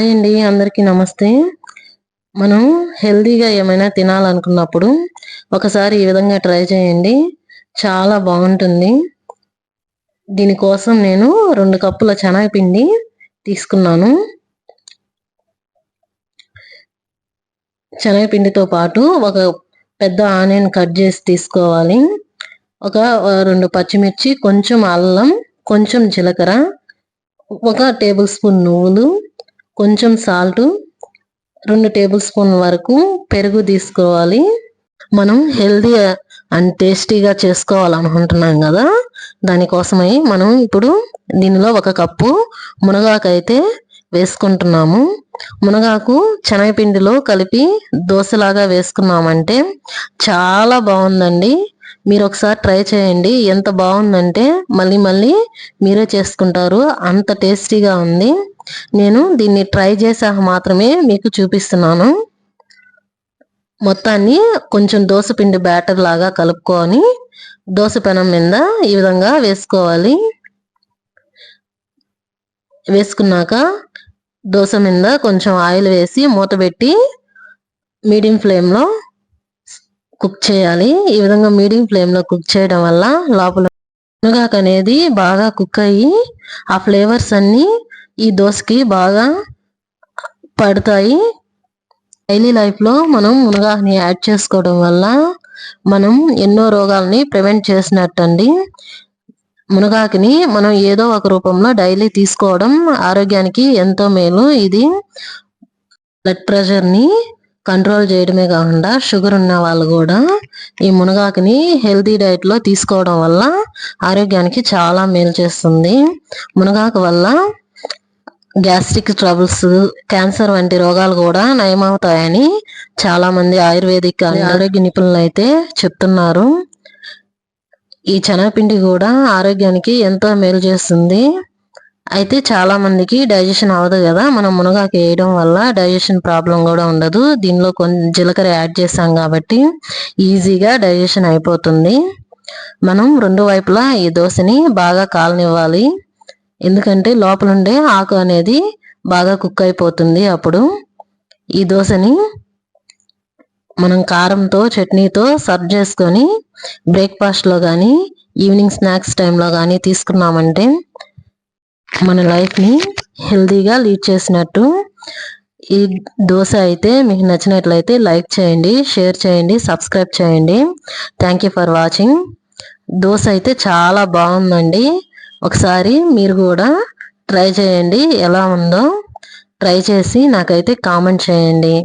Hi అండి అందరికీ నమస్తే. మనం హెల్దీగా ఏమైనా తినాలనుకున్నప్పుడు ఒకసారి ఈ విధంగా ట్రై చేయండి. చాలా బాగుంటుంది. దీనికోసం నేను రెండు కప్పుల శనగపిండి తీసుకున్నాను. శనగపిండితో పాటు ఒక పెద్ద ఆనియన్ కట్ చేసి తీసుకోవాలి. ఒక రెండు పచ్చిమిర్చి కొంచెం అల్లం కొంచెం జీలకర్ర ఒక టేబుల్ స్పూన్ నువ్వులు కొంచెం సాల్ట్ రెండు టేబుల్ స్పూన్ వరకు పెరుగు తీసుకోవాలి. మనం హెల్దీ అండ్ టేస్టీగా చేసుకోవాలనుకుంటున్నాం కదా. దానికోసమై మనం ఇప్పుడు దీనిలో ఒక కప్పు మునగాకు అయితే వేసుకుంటున్నాము. మునగాకు శనగపిండిలో కలిపి దోశలాగా వేసుకున్నామంటే చాలా బాగుందండి. మీరు ఒకసారి ట్రై చేయండి. ఎంత బాగుందంటే మళ్ళీ మళ్ళీ మీరే చేసుకుంటారు. అంత టేస్టీగా ఉంది. నేను దీన్ని ట్రై చేసాక మాత్రమే మీకు చూపిస్తున్నాను. మొత్తాన్ని కొంచెం పిండి బ్యాటర్ లాగా కలుపుకొని దోశ పెనం మీద ఈ విధంగా వేసుకోవాలి. వేసుకున్నాక దోశ మీద కొంచెం ఆయిల్ వేసి మూత పెట్టి మీడియం ఫ్లేమ్లో కుక్ చేయాలి. ఈ విధంగా మీడియం ఫ్లేమ్లో కుక్ చేయడం వల్ల లోపల మునగాకు అనేది బాగా కుక్ అయ్యి ఆ ఫ్లేవర్స్ అన్నీ ఈ దోశకి బాగా పడతాయి. డైలీ లైఫ్లో మనం మునగాకుని యాడ్ చేసుకోవడం వల్ల మనం ఎన్నో రోగాలని ప్రివెంట్ చేసినట్టండి. మునగాకుని మనం ఏదో ఒక రూపంలో డైలీ తీసుకోవడం ఆరోగ్యానికి ఎంతో మేలు. ఇది బ్లడ్ ప్రెషర్ని కంట్రోల్ చేయడమే కాకుండా షుగర్ ఉన్న వాళ్ళు కూడా ఈ మునగాకుని హెల్తీ డైట్లో తీసుకోవడం వల్ల ఆరోగ్యానికి చాలా మేలు చేస్తుంది. మునగాకు వల్ల గ్యాస్ట్రిక్ ట్రబుల్స్ క్యాన్సర్ వంటి రోగాలు కూడా నయమవుతాయని చాలా మంది ఆయుర్వేదిక్ ఆరోగ్య నిపుణులు అయితే చెప్తున్నారు. ఈ శనగపిండి కూడా ఆరోగ్యానికి ఎంతో మేలు చేస్తుంది. అయితే చాలా మందికి డైజెషన్ అవ్వదు కదా మనం మునగాకు వేయడం వల్ల డైజెషన్ ప్రాబ్లం కూడా ఉండదు. దీనిలో కొంచెం జీలకర్ర యాడ్ చేసాం కాబట్టి ఈజీగా డైజెషన్ అయిపోతుంది. మనం రెండు వైపులా ఈ దోశని బాగా కాలనివ్వాలి. ఎందుకంటే లోపలుండే ఆకు అనేది బాగా కుక్ అయిపోతుంది అప్పుడు. ఈ దోశని మనం కారంతో చట్నీతో సర్వ్ చేసుకొని బ్రేక్ఫాస్ట్లో కానీ ఈవినింగ్ స్నాక్స్ టైంలో కానీ తీసుకున్నామంటే మన లైఫ్ని హెల్తీగా లీడ్ చేసినట్టు. ఈ దోశ అయితే మీకు నచ్చినట్లయితే లైక్ చేయండి షేర్ చేయండి సబ్స్క్రైబ్ చేయండి. Thank you for watching. Dosa అయితే చాలా బాగుందండి. ఒకసారి మీరు కూడా ట్రై చేయండి. ఎలా ఉందో ట్రై చేసి నాకైతే కామెంట్ చేయండి.